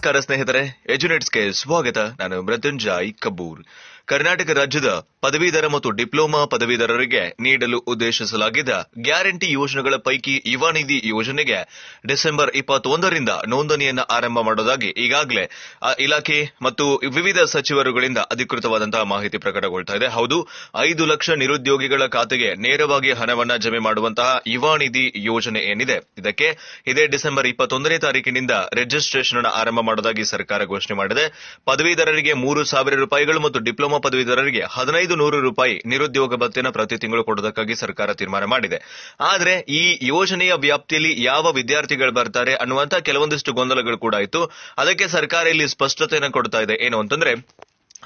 ನಮಸ್ಕಾರ ಸ್ನೇಹಿತರೆ ಎಜುನೇಟ್ಸ್ಗೆ ಸ್ವಾಗತ. ನಾನು ಮೃತ್ಯುಂಜಯ್ ಕಬೂರ್ ಕರ್ನಾಟಕ ರಾಜ್ಯದ ಪದವೀಧರ ಮತ್ತು ಡಿಪ್ಲೊಮಾ ಪದವೀಧರರಿಗೆ ನೀಡಲು ಉದ್ದೇಶಿಸಲಾಗಿದ್ದ ಗ್ಯಾರಂಟಿ ಯೋಜನೆಗಳ ಪೈಕಿ ಯುವನಿಧಿ ಯೋಜನೆಗೆ ಡಿಸೆಂಬರ್ ಇಪ್ಪತ್ತೊಂದರಿಂದ ನೋಂದಣಿಯನ್ನು ಆರಂಭ ಮಾಡೋದಾಗಿ ಈಗಾಗಲೇ ಇಲಾಖೆ ಮತ್ತು ವಿವಿಧ ಸಚಿವರುಗಳಿಂದ ಅಧಿಕೃತವಾದಂತಹ ಮಾಹಿತಿ ಪ್ರಕಟಗೊಳ್ತಾ ಇದೆ. ಹೌದು, ಐದು ಲಕ್ಷ ನಿರುದ್ಯೋಗಿಗಳ ಖಾತೆಗೆ ನೇರವಾಗಿ ಹಣವನ್ನ ಜಮೆ ಮಾಡುವಂತಹ ಯುವನಿಧಿ ಯೋಜನೆ ಏನಿದೆ? ಇದಕ್ಕೆ ಇದೇ ಡಿಸೆಂಬರ್ ಇಪ್ಪತ್ತೊಂದನೇ ತಾರೀಕಿನಿಂದ ರಿಜಿಸ್ಟ್ರೇಷನ್ ಆರಂಭ ಮಾಡೋದಾಗಿ ಸರ್ಕಾರ ಘೋಷಣೆ ಮಾಡಿದೆ. ಪದವೀಧರರಿಗೆ ಮೂರು ಸಾವಿರ ರೂಪಾಯಿಗಳು ಮತ್ತು ಡಿಪ್ಲೊಮಾ ಪದವೀಧರರಿಗೆ ಹದಿನೈದು ನೂರು ರೂಪಾಯಿ ನಿರುದ್ಯೋಗ ಭತ್ಯೆನ ಪ್ರತಿ ತಿಂಗಳು ಕೊಡೋದಕ್ಕಾಗಿ ಸರ್ಕಾರ ತೀರ್ಮಾನ ಮಾಡಿದೆ. ಆದರೆ ಈ ಯೋಜನೆಯ ವ್ಯಾಪ್ತಿಯಲ್ಲಿ ಯಾವ ವಿದ್ಯಾರ್ಥಿಗಳು ಬರ್ತಾರೆ ಅನ್ನುವಂತ ಕೆಲವೊಂದಿಷ್ಟು ಗೊಂದಲಗಳು ಕೂಡ ಇತ್ತು. ಅದಕ್ಕೆ ಸರ್ಕಾರ ಇಲ್ಲಿ ಸ್ಪಷ್ಟತೆಯನ್ನು ಕೊಡ್ತಾ ಇದೆ. ಏನು ಅಂತಂದ್ರೆ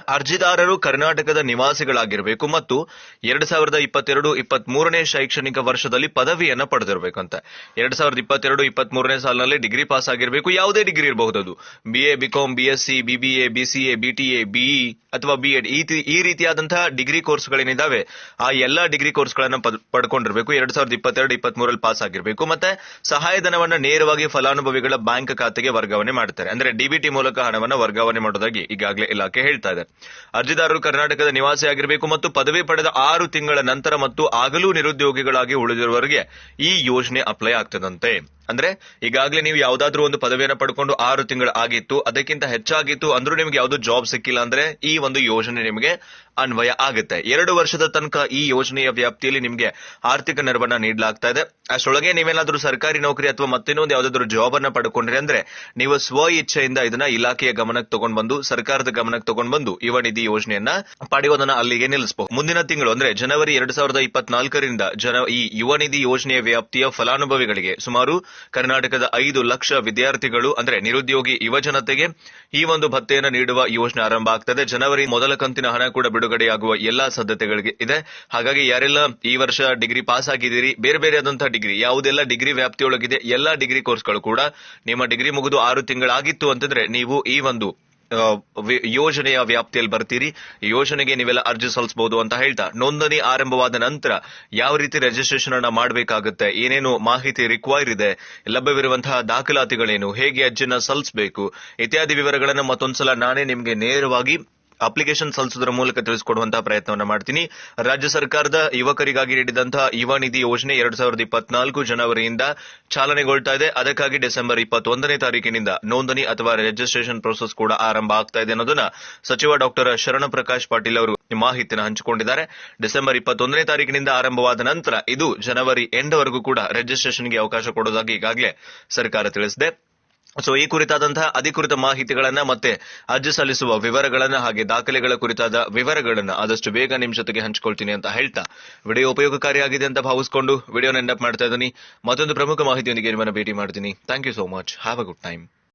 ಅರ್ಜಿದಾರರು ಕರ್ನಾಟಕದ ನಿವಾಸಿಗಳಾಗಿರಬೇಕು ಮತ್ತು ಎರಡ್ ಸಾವಿರದ ಇಪ್ಪತ್ತೆರಡು ಇಪ್ಪತ್ತ್ ಮೂರನೇ ಶೈಕ್ಷಣಿಕ ವರ್ಷದಲ್ಲಿ ಪದವಿಯನ್ನ ಪಡೆದಿರಬೇಕಂತ. ಎರಡ್ ಸಾವಿರದ ಇಪ್ಪತ್ತೆರಡು ಇಪ್ಪತ್ತ್ ಮೂರನೇ ಸಾಲಿನಲ್ಲಿ ಡಿಗ್ರಿ ಪಾಸ್ ಆಗಿರಬೇಕು. ಯಾವುದೇ ಡಿಗ್ರಿ ಇರಬಹುದು ಅದು. BA BCom BSc BBA BCA BTA BE ಅಥವಾ ಬಿಎಡ್ ಈ ತಿ- ಈ ರೀತಿಯಾದಂತಹ ಡಿಗ್ರಿ ಕೋರ್ಸ್ಗಳೇನಿದಾವೆ ಆ ಎಲ್ಲಾ ಡಿಗ್ರಿ ಕೋರ್ಸ್ಗಳನ್ನ ಪಡ್ಕೊಂಡಿರ್ಬೇಕು. ಎರಡ್ ಸಾವಿರದ ಇಪ್ಪತ್ತೆರಡು ಇಪ್ಪತ್ತ್ ಮೂರಲ್ಲಿ ಪಾಸ್ ಆಗಿರಬೇಕು. ಮತ್ತೆ ಸಹಾಯಧನವನ್ನ ನೇರವಾಗಿ ಫಲಾನುಭವಿಗಳ ಬ್ಯಾಂಕ್ ಖಾತೆಗೆ ವರ್ಗಾವಣೆ ಮಾಡ್ತಾರೆ. ಅಂದ್ರೆ ಡಿಬಿಟಿ ಮೂಲಕ ಹಣವನ್ನು ವರ್ಗಾವಣೆ ಮಾಡೋದಾಗಿ ಈಗಾಗಲೇ ಇಲಾಖೆ ಹೇಳ್ತಾ ಇದೆ. ಅರ್ಜಿದಾರರು ಕರ್ನಾಟಕದ ನಿವಾಸಿಯಾಗಿರಬೇಕು ಮತ್ತು ಪದವಿ ಪಡೆದ ಆರು ತಿಂಗಳ ನಂತರ ಮತ್ತು ಆಗಲೂ ನಿರುದ್ಯೋಗಿಗಳಾಗಿ ಉಳಿದಿರುವವರಿಗೆ ಈ ಯೋಜನೆ ಅಪ್ಲೈ ಆಗ್ತದಂತೆ. ಅಂದ್ರೆ ಈಗಾಗಲೇ ನೀವು ಯಾವ್ದಾದ್ರೂ ಒಂದು ಪದವಿಯನ್ನು ಪಡ್ಕೊಂಡು ಆರು ತಿಂಗಳು ಆಗಿತ್ತು, ಅದಕ್ಕಿಂತ ಹೆಚ್ಚಾಗಿತ್ತು ಅಂದ್ರೂ ನಿಮ್ಗೆ ಯಾವ್ದು ಜಾಬ್ ಸಿಕ್ಕಿಲ್ಲ ಅಂದ್ರೆ ಈ ಒಂದು ಯೋಜನೆ ನಿಮಗೆ ಅನ್ವಯ ಆಗುತ್ತೆ. ಎರಡು ವರ್ಷದ ತನಕ ಈ ಯೋಜನೆಯ ವ್ಯಾಪ್ತಿಯಲ್ಲಿ ನಿಮ್ಗೆ ಆರ್ಥಿಕ ನೆರವನ್ನ ನೀಡಲಾಗ್ತಾ ಇದೆ. ಅಷ್ಟೊಳಗೆ ನೀವೇನಾದ್ರೂ ಸರ್ಕಾರಿ ನೌಕರಿ ಅಥವಾ ಮತ್ತಿನ್ನೊಂದು ಯಾವ್ದಾದ್ರು ಜಾಬ್ ಅನ್ನ ಪಡ್ಕೊಂಡ್ರಿ ಅಂದ್ರೆ ನೀವು ಸ್ವ ಇಚ್ಛೆಯಿಂದ ಇದನ್ನ ಇಲಾಖೆಯ ಗಮನಕ್ಕೆ ತಗೊಂಡ್ ಬಂದು, ಸರ್ಕಾರದ ಗಮನಕ್ಕೆ ತಗೊಂಡ್ ಬಂದು ಯುವ ನಿಧಿ ಯೋಜನೆಯನ್ನ ಪಡೆಯೋದನ್ನ ಅಲ್ಲಿಗೆ ನಿಲ್ಲಿಸಬಹುದು ಮುಂದಿನ ತಿಂಗಳು ಅಂದ್ರೆ ಜನವರಿ ಎರಡ್ ಸಾವಿರದ ಇಪ್ಪತ್ನಾಲ್ಕರಿಂದ ಜನ ಈ ಯುವ ನಿಧಿ ಯೋಜನೆಯ ವ್ಯಾಪ್ತಿಯ ಫಲಾನುಭವಿಗಳಿಗೆ ಸುಮಾರು ಕರ್ನಾಟಕದ ಐದು ಲಕ್ಷ ವಿದ್ಯಾರ್ಥಿಗಳು, ಅಂದ್ರೆ ನಿರುದ್ಯೋಗಿ ಯುವ ಜನತೆಗೆ ಈ ಒಂದು ಭತ್ತೆಯನ್ನು ನೀಡುವ ಯೋಜನೆ ಆರಂಭ ಆಗ್ತದೆ. ಜನವರಿ ಮೊದಲ ಕಂತಿನ ಹಣ ಕೂಡ ಬಿಡುಗಡೆಯಾಗುವ ಎಲ್ಲಾ ಸಾಧ್ಯತೆಗಳಿಗೆ ಇದೆ. ಹಾಗಾಗಿ ಯಾರೆಲ್ಲ ಈ ವರ್ಷ ಡಿಗ್ರಿ ಪಾಸ್ ಆಗಿದ್ದೀರಿ, ಬೇರೆ ಬೇರೆ ಆದಂತಹ ಡಿಗ್ರಿ, ಯಾವುದೆಲ್ಲ ಡಿಗ್ರಿ ವ್ಯಾಪ್ತಿಯೊಳಗಿದೆ, ಎಲ್ಲಾ ಡಿಗ್ರಿ ಕೋರ್ಸ್ಗಳು ಕೂಡ ನಿಮ್ಮ ಡಿಗ್ರಿ ಮುಗಿದು ಆರು ತಿಂಗಳಾಗಿತ್ತು ಅಂತಂದ್ರೆ ನೀವು ಈ ಒಂದು ಯೋಜನೆಯ ವ್ಯಾಪ್ತಿಯಲ್ಲಿ ಬರ್ತೀರಿ. ಯೋಜನೆಗೆ ನೀವೆಲ್ಲ ಅರ್ಜಿ ಸಲ್ಲಿಸಬಹುದು ಅಂತ ಹೇಳ್ತಾ, ನೋಂದಣಿ ಆರಂಭವಾದ ನಂತರ ಯಾವ ರೀತಿ ರಿಜಿಸ್ಟ್ರೇಷನ್ ಅನ್ನ ಮಾಡಬೇಕಾಗುತ್ತೆ, ಏನೇನು ಮಾಹಿತಿ ರಿಕ್ವೈರ್ ಇದೆ, ಲಭ್ಯವಿರುವಂತಹ ದಾಖಲಾತಿಗಳೇನು, ಹೇಗೆ ಅರ್ಜಿನ ಸಲ್ಲಿಸಬೇಕು, ಇತ್ಯಾದಿ ವಿವರಗಳನ್ನು ಮತ್ತೊಂದ್ಸಲ ನಾನೇ ನಿಮಗೆ ನೇರವಾಗಿ ಅಪ್ಲಿಕೇಶನ್ ಸಲ್ಲಿಸೋದ್ರ ಮೂಲಕ ತಿಳಿಸಿಕೊಡುವಂತಹ ಪ್ರಯತ್ನವನ್ನು ಮಾಡ್ತೀನಿ. ರಾಜ್ಯ ಸರ್ಕಾರದ ಯುವಕರಿಗಾಗಿ ನೀಡಿದಂತಹ ಯುವ ನಿಧಿ ಯೋಜನೆ ಎರಡು ಸಾವಿರದ ಇಪ್ಪತ್ನಾಲ್ಕು ಜನವರಿಯಿಂದ ಚಾಲನೆಗೊಳ್ತಾ ಇದೆ. ಅದಕ್ಕಾಗಿ ಡಿಸೆಂಬರ್ ಇಪ್ಪತ್ತೊಂದನೇ ತಾರೀಕಿನಿಂದ ನೋಂದಣಿ ಅಥವಾ ರಿಜಿಸ್ಟ್ರೇಷನ್ ಪ್ರೋಸೆಸ್ ಕೂಡ ಆರಂಭ ಆಗ್ತಾ ಇದೆ ಅನ್ನೋದನ್ನ ಸಚಿವ ಡಾಕ್ಟರ್ ಶರಣ ಪ್ರಕಾಶ್ ಪಾಟೀಲ್ ಅವರು ಮಾಹಿತಿಯನ್ನು ಹಂಚಿಕೊಂಡಿದ್ದಾರೆ. ಡಿಸೆಂಬರ್ ಇಪ್ಪತ್ತೊಂದನೇ ತಾರೀಕಿನಿಂದ ಆರಂಭವಾದ ನಂತರ ಇದು ಜನವರಿ ಎಂಡ್ ವರೆಗೂ ಕೂಡ ರಿಜಿಸ್ಟ್ರೇಷನ್ಗೆ ಅವಕಾಶ ಕೊಡೋದಾಗಿ ಈಗಾಗಲೇ ಸರ್ಕಾರ ತಿಳಿಸಿದೆ. ಸೊ ಈ ಕುರಿತಾದಂತಹ ಅಧಿಕೃತ ಮಾಹಿತಿಗಳನ್ನ ಮತ್ತೆ ಅರ್ಜಿ ಸಲ್ಲಿಸುವ ವಿವರಗಳನ್ನ ಹಾಗೆ ದಾಖಲೆಗಳ ಕುರಿತಾದ ವಿವರಗಳನ್ನ ಆದಷ್ಟು ಬೇಗ ನಿಮ್ ಜೊತೆಗೆ ಹಂಚ್ಕೊಳ್ತೀನಿ ಅಂತ ಹೇಳ್ತಾ ವಿಡಿಯೋ ಉಪಯೋಗಕಾರಿಯಾಗಿದೆ ಅಂತ ಭಾವಿಸ್ಕೊಂಡು ವಿಡಿಯೋನ ಎಂಡಪ್ ಮಾಡ್ತಾ ಇದ್ದೀನಿ. ಮತ್ತೊಂದು ಪ್ರಮುಖ ಮಾಹಿತಿಯೊಂದಿಗೆ ನಿಮ್ಮನ್ನು ಭೇಟಿ ಮಾಡ್ತೀನಿ. Thank you so much have a good time